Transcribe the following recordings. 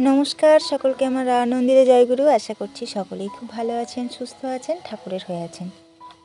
নমস্কার, সকলকে আমার আনন্দিত জয়গুরু। আশা করছি সকলেই খুব ভালো আছেন, সুস্থ আছেন, ঠাকুরের হয়ে আছেন।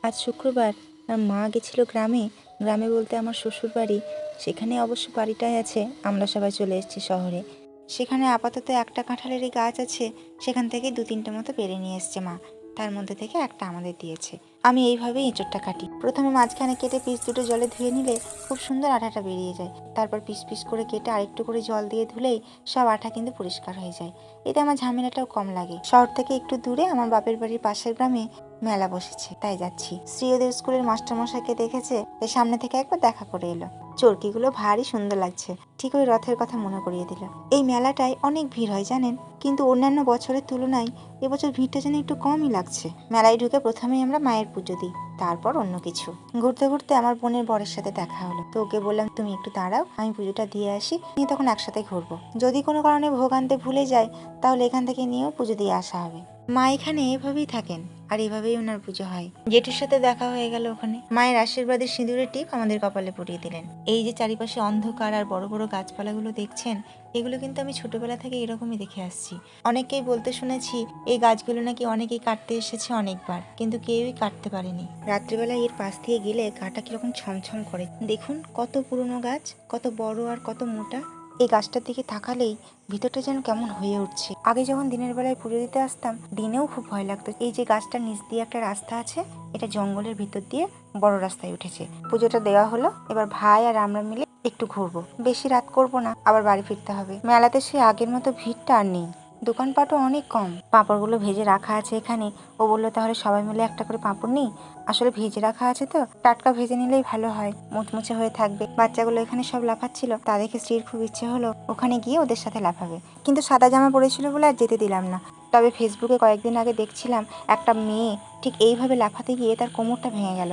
আজ শুক্রবার আর মা গেছিল গ্রামে। গ্রামে বলতে আমার শ্বশুর বাড়ি। সেখানে অবশ্য বাড়িটাই আছে, আমরা সবাই চলে এসেছি শহরে। সেখানে আপাতত একটা কাঁঠালেরই গাছ আছে, সেখান থেকে দু তিনটে মতো পেরে নিয়ে এসছে মা। তার মধ্যে থেকে একটা আমাদের দিয়েছে। আমি এইভাবেই এঁচড়টা কাটি। প্রথমে মাঝখানে কেটে পিস দুটো জলে ধুয়ে নিলে খুব সুন্দর আঠাটা বেরিয়ে যায়। তারপর পিস পিস করে কেটে আরেকটু করে জল দিয়ে ধুলেই সব আঠা কিন্তু পরিষ্কার হয়ে যায়। এতে আমার ঝামেলাটাও কম লাগে। শহর থেকে একটু দূরে আমার বাপের বাড়ির পাশের গ্রামে মেলা বসেছে, তাই যাচ্ছি। শ্রী ওদের স্কুলের মাস্টারমশাইকে দেখেছে, তাই সামনে থেকে একবার দেখা করে এলো। চরকিগুলো ভারী সুন্দর লাগছে, ঠিক ওই রথের কথা মনে করিয়ে দিল। এই মেলাটায় অনেক ভিড় হয়, জানেন? কিন্তু অন্যান্য বছরের তুলনায় এবছর ভিড়টা যেন একটু কমই লাগছে। মেলায় ঢুকে প্রথমেই আমরা মায়ের পুজো দিই, তারপর অন্য কিছু। ঘুরতে ঘুরতে আমার বোনের বরের সাথে দেখা হলো। তো ওকে বললাম, তুমি একটু দাঁড়াও, আমি পুজোটা দিয়ে আসি, নিয়ে তখন একসাথে ঘুরবো। যদি কোনো কারণে ভোগ আনতে ভুলে যায়, তাহলে এখান থেকে নিয়েও পুজো দিয়ে আসা হবে। মা এখানে এভাবেই থাকেন, আর এভাবেই ওনার পুজো হয়। জেঠুর সাথে দেখা হয়ে গেল ওখানে। মায়ের আশীর্বাদের সিঁদুরের টিপ আমাদের কপালে পরিয়ে দিলেন। এই যে চারিপাশে অন্ধকার আর বড় বড় গাছপালাগুলো দেখছেন, এগুলো কিন্তু আমি ছোটবেলা থেকে এরকমই দেখে আসছি। অনেকেই বলতে শুনেছি, এই গাছগুলো নাকি অনেকেই কাটতে এসেছে অনেকবার, কিন্তু কেউই কাটতে পারেনি। রাত্রিবেলা এর পাশ দিয়ে গেলে গাটা কীরকম ছমছম করে। দেখুন কত পুরনো গাছ, কত বড় আর কত মোটা। এই গাছটার দিকে তাকালেই ভিতরটা যেন কেমন হয়ে উঠছে। আগে যখন দিনের বেলায় পুজো দিতে আসতাম, দিনেও খুব ভয় লাগতো। এই যে গাছটার নিচ দিয়ে একটা রাস্তা আছে, এটা জঙ্গলের ভিতর দিয়ে বড় রাস্তায় উঠেছে। পুজোটা দেওয়া হলো, এবার ভাই আর আমরা মিলে একটু ঘুরবো। বেশি রাত করব না, আবার বাড়ি ফিরতে হবে। মেলাতে সে আগের মতো ভিড়টা আর নেই। দোকানপাটও অনেক কম। পাঁপড়গুলো ভেজে রাখা আছে এখানে। ও বলল, তাহলে সবাই মিলে একটা করে পাঁপড় নিই? আসলে ভেজে রাখা আছে তো। টাটকা ভেজে নিলেই ভালো হয়। মুচমুচে হয়ে থাকবে। বাচ্চাগুলো এখানে সব লাফাচ্ছিল। তা দেখে স্ত্রীর খুব ইচ্ছে হলো ওখানে গিয়ে ওদের সাথে লাফাবে। কিন্তু সাদা জামা পরেছিল বলে আর যেতে দিলাম না। তবে ফেসবুকে কয়েকদিন আগে দেখছিলাম, একটা মেয়ে ঠিক এইভাবে লাফাতে গিয়ে তার কোমরটা ভেঙে গেল।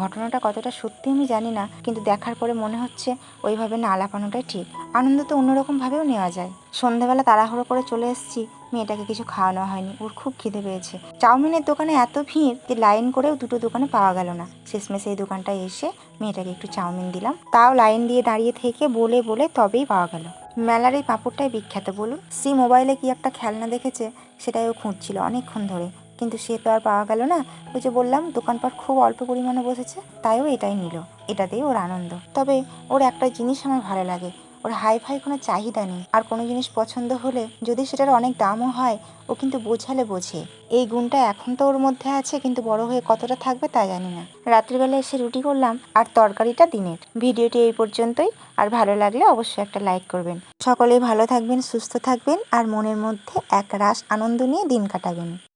ঘটনাটা কতটা সত্যি আমি জানি না, কিন্তু দেখার পরে মনে হচ্ছে ওইভাবে না লাফানোটাই ঠিক। আনন্দ তো অন্যরকম ভাবেও নেওয়া যায়। সন্ধ্যাবেলা তাড়াহুড়ো করে চলে এসেছি, মেয়েটাকে কিছু খাওয়ানো হয়নি, ওর খুব খিদে পেয়েছে। চাউমিনের দোকানে এত ভিড় যে লাইন করেও দুটো দোকানে পাওয়া গেল না। শেষমেশ এই দোকানটায় এসে মেয়েটাকে একটু চাউমিন দিলাম। তাও লাইন দিয়ে দাঁড়িয়ে থেকে বলে বলে তবেই পাওয়া গেল। মেলার এই পাঁপড়টাই বিখ্যাত, বলুন। সি মোবাইলে কি একটা খেলনা দেখেছে? সেটাই ও খুঁজছিল অনেকক্ষণ ধরে। কিন্তু সে তো আর পাওয়া গেল না। ওই যে বললাম, দোকানপাট খুব অল্প পরিমাণে বসেছে, তাইও এটাই নিল। এটাতেই ওর আনন্দ। তবে ওর একটা জিনিস আমার ভালো লাগে। ওর হাই ফাই কোনো চাহিদা নেই। আর কোনো জিনিস পছন্দ হলে যদি সেটার অনেক দামও হয়, ও কিন্তু বোঝালে বোঝে। এই গুণটা এখন তো ওর মধ্যে আছে, কিন্তু বড় হয়ে কতটা থাকবে তা জানি না। রাত্রিবেলা এসে রুটি করলাম, আর তরকারিটা দিনের। ভিডিওটি এই পর্যন্তই। আর ভালো লাগলে অবশ্যই একটা লাইক করবেন। সকলে ভালো থাকবেন, সুস্থ থাকবেন, আর মনের মধ্যে এক রাস আনন্দ নিয়ে দিন কাটাবেন।